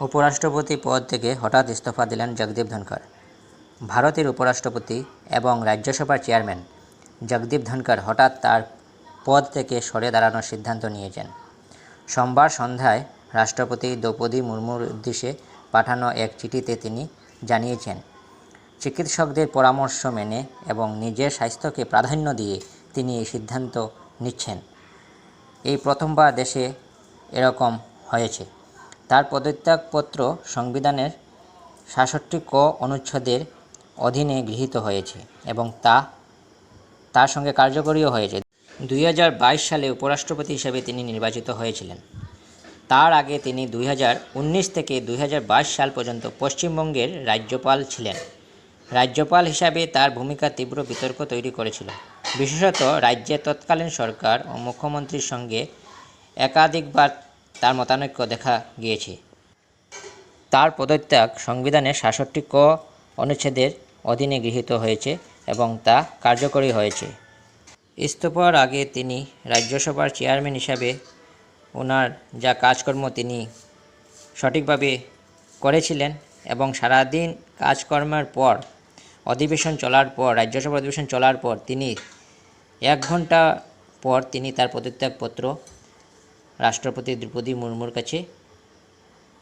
উপরাষ্ট্রপতি পদ থেকে হঠাৎ ইস্তফা দিলেন জগদীপ ধনখড়। ভারতের উপরাষ্ট্রপতি এবং রাজ্যসভার চেয়ারম্যান জগদীপ ধনখড় হঠাৎ তার পদ থেকে সরে দাঁড়ানোর সিদ্ধান্ত নিয়েছেন। সোমবার সন্ধ্যায় রাষ্ট্রপতি দ্রৌপদী মুর্মুর উদ্দেশ্যে পাঠানো এক চিঠিতে তিনি জানিয়েছেন, চিকিৎসকদের পরামর্শ মেনে এবং নিজের স্বাস্থ্যকে প্রাধান্য দিয়ে তিনি এই সিদ্ধান্ত নিচ্ছেন। এই প্রথমবার দেশে এরকম হয়েছে। তার পদত্যাগপত্র সংবিধানের সাতষট্টি ক অনুচ্ছেদের অধীনে গৃহীত হয়েছে এবং তা, তার সঙ্গে কার্যকরীও হয়েছে। দুই হাজার বাইশ সালে উপরাষ্ট্রপতি হিসেবে তিনি নির্বাচিত হয়েছিলেন। তার আগে তিনি দুই হাজার উনিশ থেকে দুই হাজার বাইশ সাল পর্যন্ত পশ্চিমবঙ্গের রাজ্যপাল ছিলেন। রাজ্যপাল হিসাবে তার ভূমিকা তীব্র বিতর্ক তৈরি করেছিল। বিশেষত রাজ্যে তৎকালীন সরকার ও মুখ্যমন্ত্রীর সঙ্গে একাধিকবার তার মতানৈক্য দেখা গিয়েছে। তার পদত্যাগ সংবিধানের সাতষট্টি ক অনুচ্ছেদের অধীনে গৃহীত হয়েছে এবং তা কার্যকরী হয়েছে। ইস্তফার আগে তিনি রাজ্যসভার চেয়ারম্যান হিসাবে ওনার যা কাজকর্ম তিনি সঠিকভাবে করেছিলেন এবং সারাদিন কাজকর্মের পর, অধিবেশন চলার পর রাজ্যসভা অধিবেশন চলার পর তিনি এক ঘণ্টা পর তিনি তার পদত্যাগপত্র রাষ্ট্রপতি দ্রৌপদী মুর্মুর কাছে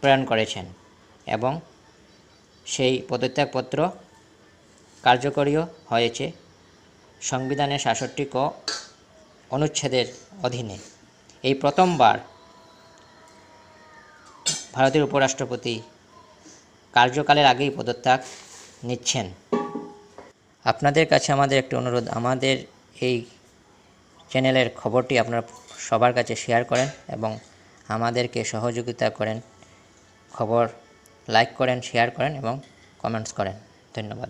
প্রেরণ করেছেন এবং সেই পদত্যাগপত্র কার্যকরীও হয়েছে সংবিধানের সাতষট্টি ক অনুচ্ছেদের অধীনে। এই প্রথমবার ভারতের উপরাষ্ট্রপতি কার্যকালের আগেই পদত্যাগ নিচ্ছেন। আপনাদের কাছে আমাদের একটি অনুরোধ, আমাদের এই চ্যানেলের খবরটি আপনারা সবার কাছে শেয়ার করেন এবং আমাদেরকে সহযোগিতা করেন, খবর লাইক করেন শেয়ার করেন এবং কমেন্টস করেন। ধন্যবাদ।